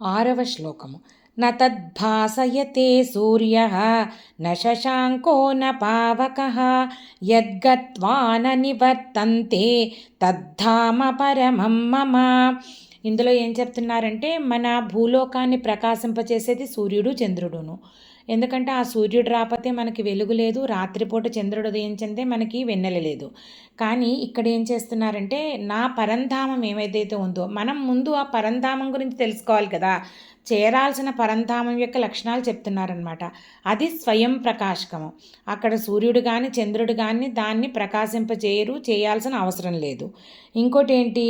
ఆరవ శ్లోకము. న తద్భాసయతే సూర్య నశాంకో న పావక యద్గత్వా నివర్తంతే తద్ధామ పరమం మమ. ఇందులో ఏం చెప్తున్నారంటే మన భూలోకాన్ని ప్రకాశింపచేసేది సూర్యుడు చంద్రుడును. ఎందుకంటే ఆ సూర్యుడు రాకపోతే మనకి వెలుగు లేదు రాత్రిపూట చంద్రుడు ఉదయించిందే మనకి వెన్నెల లేదు. కానీ ఇక్కడ ఏం చేస్తున్నారంటే నా పరంధామం ఏమైతే ఉందో మనం ముందు ఆ పరంధామం గురించి తెలుసుకోవాలి కదా. చేరాల్సిన పరంధామం యొక్క లక్షణాలు చెప్తున్నారనమాట అది స్వయం ప్రకాశకము. అక్కడ సూర్యుడు కానీ చంద్రుడు కానీ దాన్ని ప్రకాశింపజేయరు చేయాల్సిన అవసరం లేదు. ఇంకోటి ఏంటి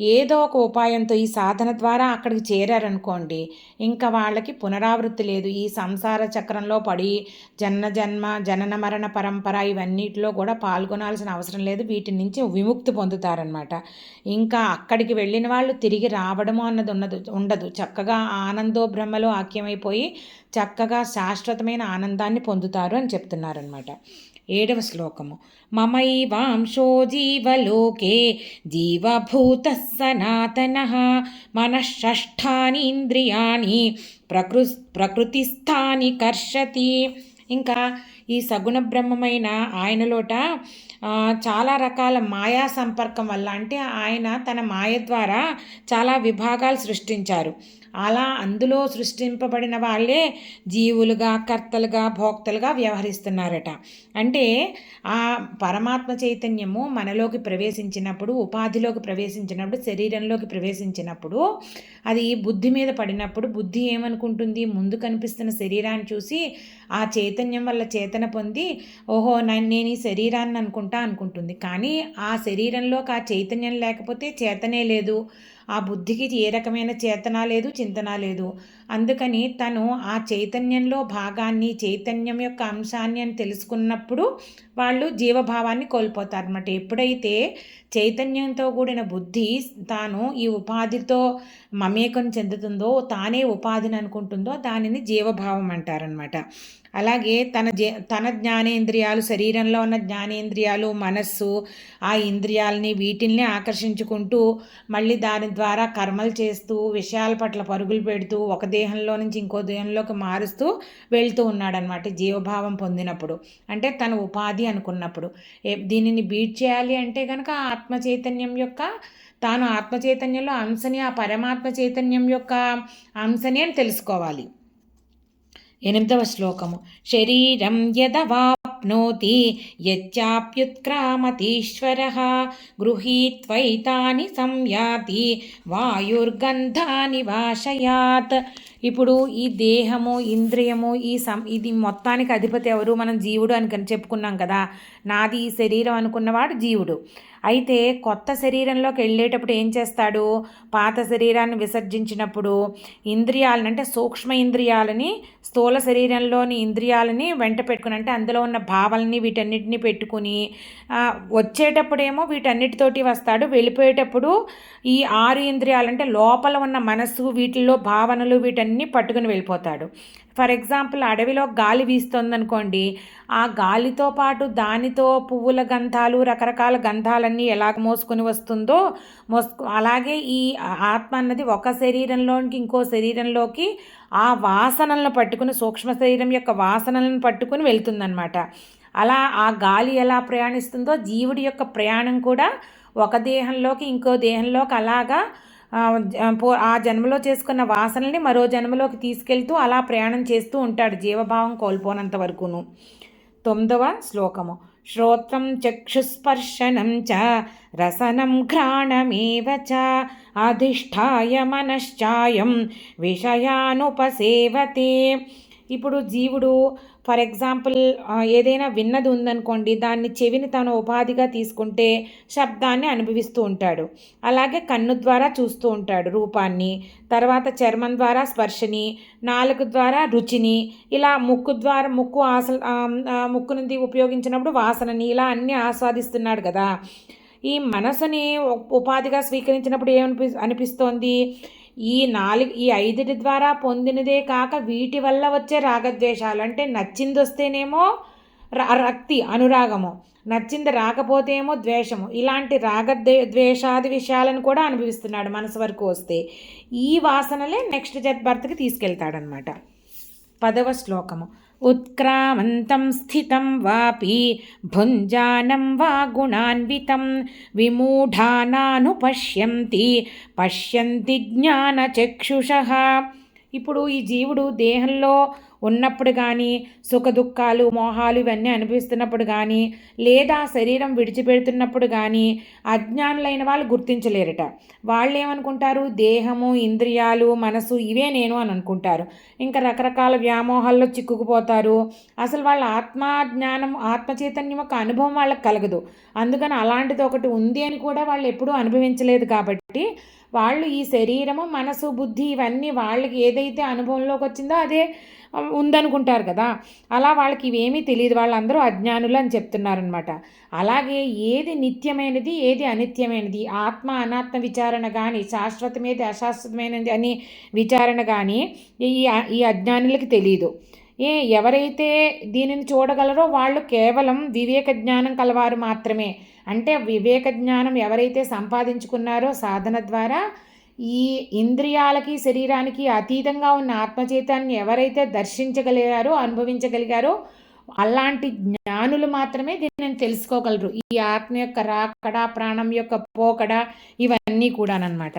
ఏదో ఒక ఉపాయంతో ఈ సాధన ద్వారా అక్కడికి చేరారనుకోండి ఇంకా వాళ్ళకి పునరావృత్తి లేదు. ఈ సంసార చక్రంలో పడి జన్మ జన్మ జనన మరణ పరంపర ఇవన్నిటిలో కూడా పాల్గొనాల్సిన అవసరం లేదు. వీటి నుంచి విముక్తి పొందుతారనమాట ఇంకా అక్కడికి వెళ్ళిన వాళ్ళు తిరిగి రావడము అన్నది ఉన్నది ఉండదు. చక్కగా ఆనందో బ్రహ్మలో ఆక్యమైపోయి చక్కగా శాశ్వతమైన ఆనందాన్ని పొందుతారు అని చెప్తున్నారనమాట ఏడవ శ్లోకము. మమైవాంశో జీవలోకే జీవభూత సనాతన మనషష్ఠాని ఇంద్రియాణి ప్రకృ ప్రకృతిస్థాని కర్షతి ఇంకా ఈ సగుణ బ్రహ్మమైన ఆయనలోట చాలా రకాల మాయా సంపర్కం వల్ల అంటే ఆయన తన మాయ ద్వారా చాలా విభాగాలు సృష్టించారు. అలా అందులో సృష్టింపబడిన వాళ్ళే జీవులుగా కర్తలుగా భోక్తలుగా వ్యవహరిస్తున్నారట. అంటే ఆ పరమాత్మ చైతన్యము మనలోకి ప్రవేశించినప్పుడు ఉపాధిలోకి ప్రవేశించినప్పుడు శరీరంలోకి ప్రవేశించినప్పుడు అది బుద్ధి మీద పడినప్పుడు బుద్ధి ఏమనుకుంటుంది? ముందు కనిపిస్తున్న శరీరాన్ని చూసి ఆ చైతన్యం వల్ల చేతన పొంది ఓహో నేను ఈ శరీరాన్ని అనుకుంటా అనుకుంటుంది. కానీ ఆ శరీరంలోకి ఆ చైతన్యం లేకపోతే చేతనే లేదు. ఆ బుద్ధికి ఏ రకమైన చేతన లేదు చింతన లేదు. అందుకని తను ఆ చైతన్యంలో భాగాన్ని చైతన్యం యొక్క అంశాన్ని అని తెలుసుకున్నప్పుడు వాళ్ళు జీవభావాన్ని కోల్పోతారు అనమాట ఎప్పుడైతే చైతన్యంతో కూడిన బుద్ధి తాను ఈ ఉపాధితో మమేకం చెందుతుందో తానే ఉపాధిని అనుకుంటుందో దానిని జీవభావం అంటారనమాట అలాగే తన తన జ్ఞానేంద్రియాలు శరీరంలో ఉన్న జ్ఞానేంద్రియాలు మనస్సు ఆ ఇంద్రియాలని వీటిల్ని ఆకర్షించుకుంటూ మళ్ళీ దాని ద్వారా కర్మలు చేస్తూ విషయాల పట్ల పరుగులు పెడుతూ ఒక దేహంలో నుంచి ఇంకో దేహంలోకి మారుస్తూ వెళ్తూ ఉన్నాడనమాట జీవభావం పొందినప్పుడు. అంటే తన ఉపాధి అనుకున్నప్పుడు. దీనిని బీట్ చేయాలి అంటే కనుక ఆత్మ చైతన్యం యొక్క తాను ఆత్మ చైతన్యంలో అంశని ఆ పరమాత్మ చైతన్యం యొక్క అంశని అని తెలుసుకోవాలి. ఎనిమిదవ శ్లోకము. శరీరం యదవాప్నోతి యచ్చాప్యుత్క్రామతీశ్వర గృహీత్వైతాని సంయాతి వాయుర్గంధాని వాషయాత్ ఇప్పుడు ఈ దేహము ఇంద్రియము ఈ సం ఇది మొత్తానికి అధిపతి ఎవరు? మనం జీవుడు అని చెప్పుకున్నాం కదా. నాది ఈ శరీరం అనుకున్నవాడు జీవుడు. అయితే కొత్త శరీరంలోకి వెళ్ళేటప్పుడు ఏం చేస్తాడు? పాత శరీరాన్ని విసర్జించినప్పుడు ఇంద్రియాలను అంటే సూక్ష్మ ఇంద్రియాలని స్థూల శరీరంలోని ఇంద్రియాలని వెంట పెట్టుకుని అంటే అందులో ఉన్న భావాలని వీటన్నిటిని పెట్టుకుని వచ్చేటప్పుడేమో వీటన్నిటితోటి వస్తాడు. వెళ్ళిపోయేటప్పుడు ఈ ఆరు ఇంద్రియాలంటే లోపల ఉన్న మనస్సు వీటిల్లో భావనలు వీటన్ని పట్టుకుని వెళ్ళిపోతాడు. ఫర్ ఎగ్జాంపుల్ అడవిలో గాలి వీస్తుందనుకోండి ఆ గాలితో పాటు దానితో పువ్వుల గంధాలు రకరకాల గంధాలన్నీ ఎలా మోసుకొని వస్తుందో మోసుకు అలాగే ఈ ఆత్మ అన్నది ఒక శరీరంలోనికి ఇంకో శరీరంలోకి ఆ వాసనలను పట్టుకుని సూక్ష్మ శరీరం యొక్క వాసనలను పట్టుకుని వెళ్తుందనమాట అలా ఆ గాలి ఎలా ప్రయాణిస్తుందో జీవుడి యొక్క ప్రయాణం కూడా ఒక దేహంలోకి ఇంకో దేహంలోకి అలాగా ఆ జన్మలో చేసుకున్న వాసనల్ని మరో జన్మలోకి తీసుకెళ్తూ అలా ప్రయాణం చేస్తూ ఉంటాడు జీవభావం కోల్పోనంత వరకును. తొమ్మిదవ శ్లోకము. శ్రోత్రం చక్షుస్పర్శనం చ రసనం ఘ్రాణమేవ చ అధిష్టాయ మనశ్చాయం విషయానుపసేవతే. ఇప్పుడు జీవుడు ఫర్ ఎగ్జాంపుల్ ఏదైనా విన్నది ఉందనుకోండి దాన్ని చెవిని తను ఉపాధిగా తీసుకుంటే శబ్దాన్ని అనుభవిస్తూ ఉంటాడు. అలాగే కన్ను ద్వారా చూస్తూ ఉంటాడు రూపాన్ని తర్వాత చర్మం ద్వారా స్పర్శని నాలుగు ద్వారా రుచిని ఇలా ముక్కు ద్వారా ముక్కు ఆస ముక్కు ఉపయోగించినప్పుడు వాసనని ఇలా అన్నీ ఆస్వాదిస్తున్నాడు కదా. ఈ మనసుని ఉపాధిగా స్వీకరించినప్పుడు ఏమనిపి అనిపిస్తోంది? ఈ నాలుగు ఈ ఐదుటి ద్వారా పొందినదే కాక వీటి వల్ల వచ్చే రాగద్వేషాలు. అంటే నచ్చింది వస్తేనేమో ర- రక్తి అనురాగము. నచ్చింది రాకపోతే ఏమో ద్వేషము. ఇలాంటి రాగద్వే ద్వేషాది విషయాలను కూడా అనుభవిస్తున్నాడు మనసు వరకు వస్తే. ఈ వాసనలే నెక్స్ట్ జత్ బర్త్కి తీసుకెళ్తాడనమాట పదవ శ్లోకము. ఉత్క్రామంతం స్థితం వాపి భుంజానం వా గుణాన్వితం విమూఢానాను పశ్యంతి పశ్యంతి జ్ఞానచక్షుష ఇప్పుడు ఈ జీవుడు దేహంలో ఉన్నప్పుడు కానీ సుఖ దుఃఖాలు మోహాలు ఇవన్నీ అనిపిస్తున్నప్పుడు కానీ లేదా శరీరం విడిచిపెడుతున్నప్పుడు కానీ అజ్ఞానులైన వాళ్ళు గుర్తించలేరట. వాళ్ళు ఏమనుకుంటారు దేహము ఇంద్రియాలు మనసు ఇవే నేను అని అనుకుంటారు. ఇంకా రకరకాల వ్యామోహాల్లో చిక్కుకుపోతారు. అసలు వాళ్ళ ఆత్మ జ్ఞానం ఆత్మ చైతన్యం యొక్క అనుభవం వాళ్ళకి కలగదు. అందుకని అలాంటిది ఒకటి ఉంది అని కూడా వాళ్ళు ఎప్పుడూ అనుభవించలేదు కాబట్టి. కాబట్టి వాళ్ళు ఈ శరీరము మనసు బుద్ధి ఇవన్నీ వాళ్ళకి ఏదైతే అనుభవంలోకి వచ్చిందో అదే ఉందనుకుంటారు కదా. అలా వాళ్ళకి ఇవేమీ తెలియదు వాళ్ళందరూ అజ్ఞానులు అని చెప్తున్నారనమాట అలాగే ఏది నిత్యమైనది ఏది అనిత్యమైనది? ఆత్మ అనాత్మ విచారణ కానీ శాశ్వతమేది అశాశ్వతమైనది అని విచారణ కానీ ఈ ఈ అజ్ఞానులకి తెలియదు ఏ ఎవరైతే దీనిని చూడగలరో వాళ్ళు కేవలం వివేక జ్ఞానం కలవారు మాత్రమే. అంటే వివేక జ్ఞానం ఎవరైతే సంపాదించుకున్నారో సాధన ద్వారా ఈ ఇంద్రియాలకి శరీరానికి అతీతంగా ఉన్న ఆత్మచైతాన్ని ఎవరైతే దర్శించగలిగారో అనుభవించగలిగారో అలాంటి జ్ఞానులు మాత్రమే దీనిని తెలుసుకోగలరు. ఈ ఆత్మ యొక్క రాకడ ప్రాణం యొక్క పోకడ ఇవన్నీ కూడానమాట